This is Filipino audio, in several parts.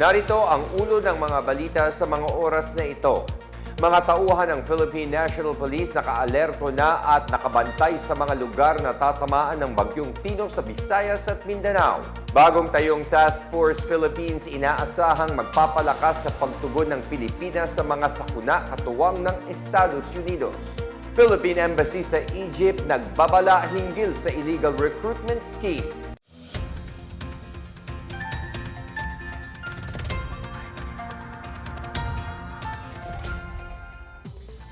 Narito ang ulo ng mga balita sa mga oras na ito. Mga tauhan ng Philippine National Police nakaalerto na at nakabantay sa mga lugar na tatamaan ng bagyong Tino sa Visayas at Mindanao. Bagong tayong Task Force Philippines inaasahang magpapalakas sa pagtugon ng Pilipinas sa mga sakuna katuwang ng Estados Unidos. Philippine Embassy sa Egypt nagbabala hinggil sa illegal recruitment scheme.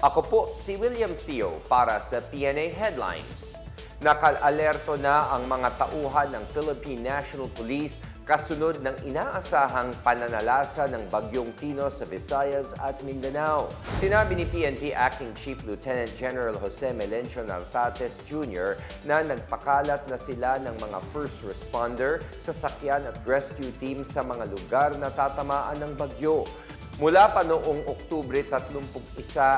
Ako po si William Theo para sa PNA Headlines. Nakal-alerto na ang mga tauhan ng Philippine National Police kasunod ng inaasahang pananalasa ng Bagyong Tino sa Visayas at Mindanao. Sinabi ni PNP Acting Chief Lieutenant General Jose Melencio Nartates Jr. na nagpakalat na sila ng mga first responder, sasakyan at rescue team sa mga lugar na tatamaan ng bagyo. Mula pa noong Oktubre 31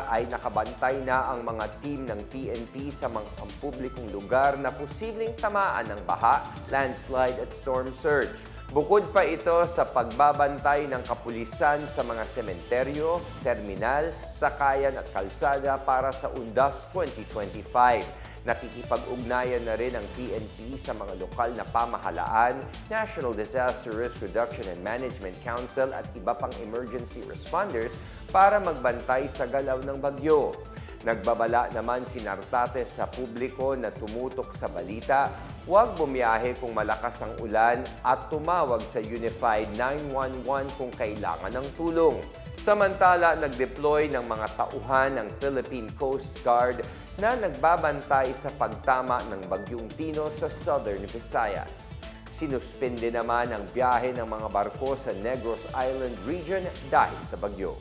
ay nakabantay na ang mga team ng PNP sa mga pampublikong lugar na posibleng tamaan ng baha, landslide at storm surge. Bukod pa ito sa pagbabantay ng kapulisan sa mga sementeryo, terminal, sakayan at kalsada para sa Undas 2025. Nakikipag-ugnayan na rin ang PNP sa mga lokal na pamahalaan, National Disaster Risk Reduction and Management Council at iba pang emergency responders para magbantay sa galaw ng bagyo. Nagbabala naman si Nartates sa publiko na tumutok sa balita, huwag bumiyahe kung malakas ang ulan at tumawag sa Unified 911 kung kailangan ng tulong. Samantala, nag-deploy ng mga tauhan ng Philippine Coast Guard na nagbabantay sa pagtama ng Bagyong Tino sa Southern Visayas. Sinuspende naman ang biyahe ng mga barko sa Negros Island region dahil sa bagyo.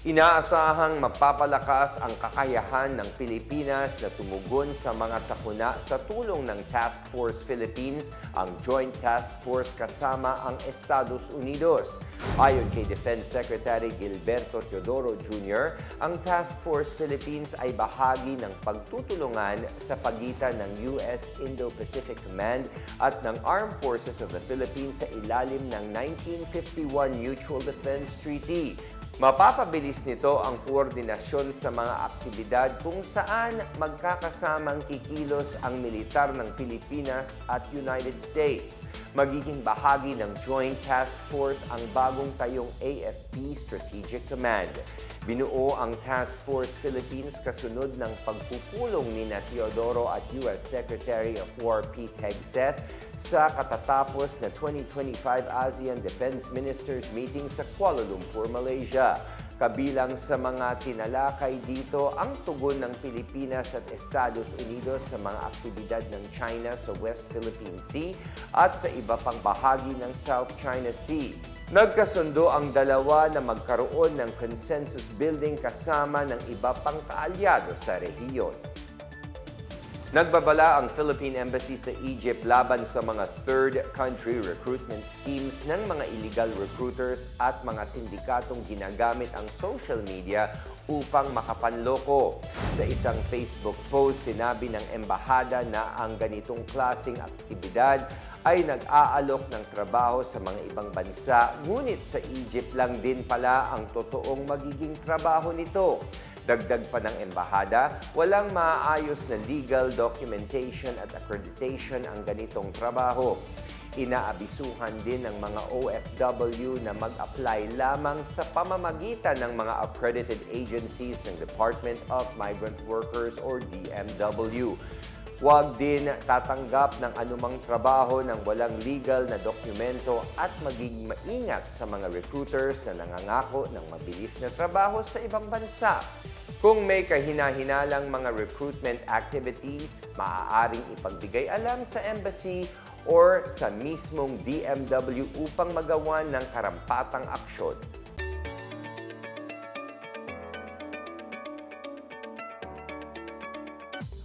Inaasahang mapapalakas ang kakayahan ng Pilipinas na tumugon sa mga sakuna sa tulong ng Task Force Philippines, ang Joint Task Force kasama ang Estados Unidos. Ayon kay Defense Secretary Gilberto Teodoro Jr., ang Task Force Philippines ay bahagi ng pagtutulungan sa pagitan ng US Indo-Pacific Command at ng Armed Forces of the Philippines sa ilalim ng 1951 Mutual Defense Treaty. Mapapabilis nito ang koordinasyon sa mga aktibidad kung saan magkakasamang kikilos ang militar ng Pilipinas at United States. Magiging bahagi ng Joint Task Force ang bagong tayong AFP Strategic Command. Binuo ang Task Force Philippines kasunod ng pagpupulong ni na Teodoro at U.S. Secretary of War Pete Hegseth sa katatapos na 2025 ASEAN Defense Ministers meeting sa Kuala Lumpur, Malaysia. Kabilang sa mga tinalakay dito ang tugon ng Pilipinas at Estados Unidos sa mga aktibidad ng China sa West Philippine Sea at sa iba pang bahagi ng South China Sea. Nagkasundo ang dalawa na magkaroon ng consensus building kasama ng iba pang kaalyado sa rehiyon. Nagbabala ang Philippine Embassy sa Egypt laban sa mga third country recruitment schemes ng mga illegal recruiters at mga sindikatong ginagamit ang social media upang makapanloko. Sa isang Facebook post, sinabi ng embahada na ang ganitong klasing aktibidad ay nag-aalok ng trabaho sa mga ibang bansa, ngunit sa Egypt lang din pala ang totoong magiging trabaho nito. Dagdag pa ng embahada, walang maayos na legal documentation at accreditation ang ganitong trabaho. Inaabisuhan din ng mga OFW na mag-apply lamang sa pamamagitan ng mga accredited agencies ng Department of Migrant Workers or DMW. Huwag din tatanggap ng anumang trabaho ng walang legal na dokumento at maging maingat sa mga recruiters na nangangako ng mabilis na trabaho sa ibang bansa. Kung may kahina-hinalang mga recruitment activities, maaaring ipagbigay alam sa embassy or sa mismong DMW upang magawa ng karampatang aksyon.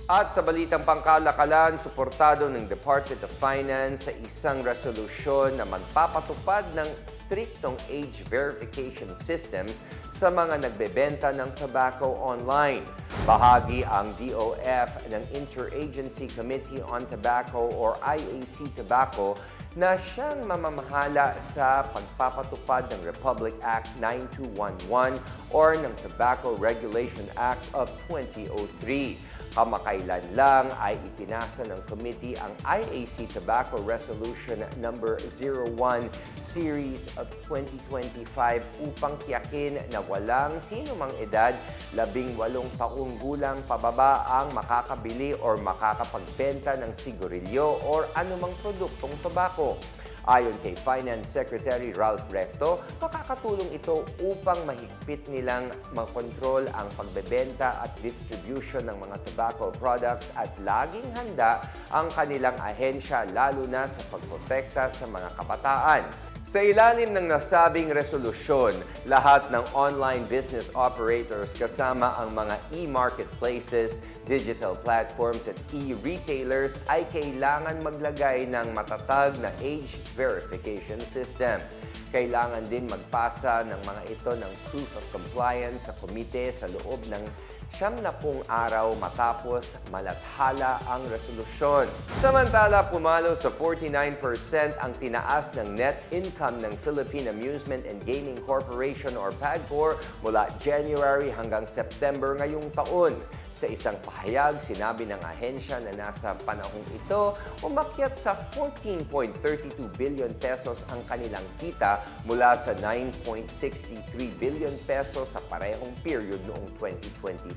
At sa balitang pangkalakalan, suportado ng Department of Finance sa isang resolusyon na magpapatupad ng striktong age verification systems sa mga nagbebenta ng tobacco online. Bahagi ang DOF ng Interagency Committee on Tobacco or IAC Tobacco na siyang mamamahala sa pagpapatupad ng Republic Act 9211 or ng Tobacco Regulation Act of 2003. Kamakailan lang ay ipinasa ng committee ang IAC Tobacco Resolution number 01 Series of 2025 upang tiyakin na walang sino mang edad labing walong taong gulang pababa ang makakabili or makakapagbenta ng sigarilyo or anumang produktong tobacco. Ayon kay Finance Secretary Ralph Recto, makakatulong ito upang mahigpit nilang makontrol ang pagbebenta at distribution ng mga tobacco products at laging handa ang kanilang ahensya lalo na sa pagprotekta sa mga kabataan. Sa ilalim ng nasabing resolusyon, lahat ng online business operators kasama ang mga e-marketplaces, digital platforms at e-retailers ay kailangan maglagay ng matatag na age verification system. Kailangan din magpasa ng mga ito ng proof of compliance sa komite sa loob ng siyam na pung araw matapos malathala ang resolusyon. Samantala, pumalo sa 49% ang tinaas ng net income ng Philippine Amusement and Gaming Corporation or PAGCOR mula January hanggang September ngayong taon. Sa isang pahayag, sinabi ng ahensya na nasa panahong ito, umakyat sa 14.32 billion pesos ang kanilang kita mula sa 9.63 billion pesos sa parehong period noong 2024.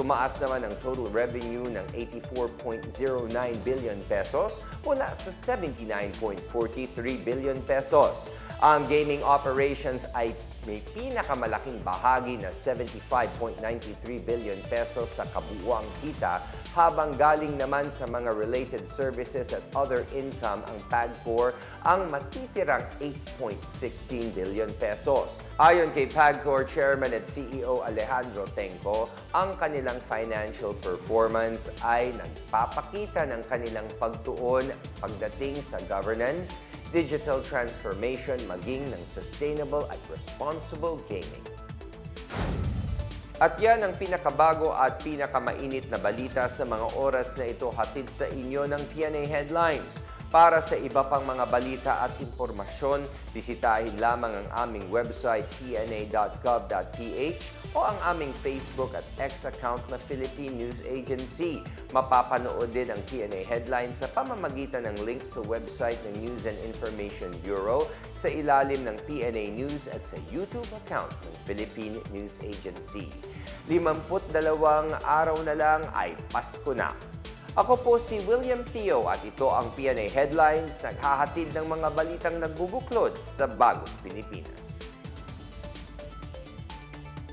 Tumaas naman ang total revenue ng 84.09 billion pesos mula sa 79.43 billion pesos. Ang gaming operations ay may pinakamalaking bahagi na 75.93 billion pesos sa kabuuang kita habang galing naman sa mga related services at other income ang PAGCOR ang matitirang 8.16 billion pesos. Ayon kay PAGCOR Chairman at CEO Alejandro Tenco, ang kanilang financial performance ay nagpapakita ng kanilang pagtuon pagdating sa governance, digital transformation maging ng sustainable at responsible gaming. At yan ang pinakabago at pinakamainit na balita sa mga oras na ito hatid sa inyo ng PNA Headlines. Para sa iba pang mga balita at impormasyon, bisitahin lamang ang aming website pna.gov.ph o ang aming Facebook at X account na Philippine News Agency. Mapapanood din ang PNA Headlines sa pamamagitan ng link sa website ng News and Information Bureau sa ilalim ng PNA News at sa YouTube account ng Philippine News Agency. 52 araw na lang ay Pasko na. Ako po si William Teo at ito ang PNA Headlines naghahatid ng mga balitang nagbubuklod sa bagong Pilipinas.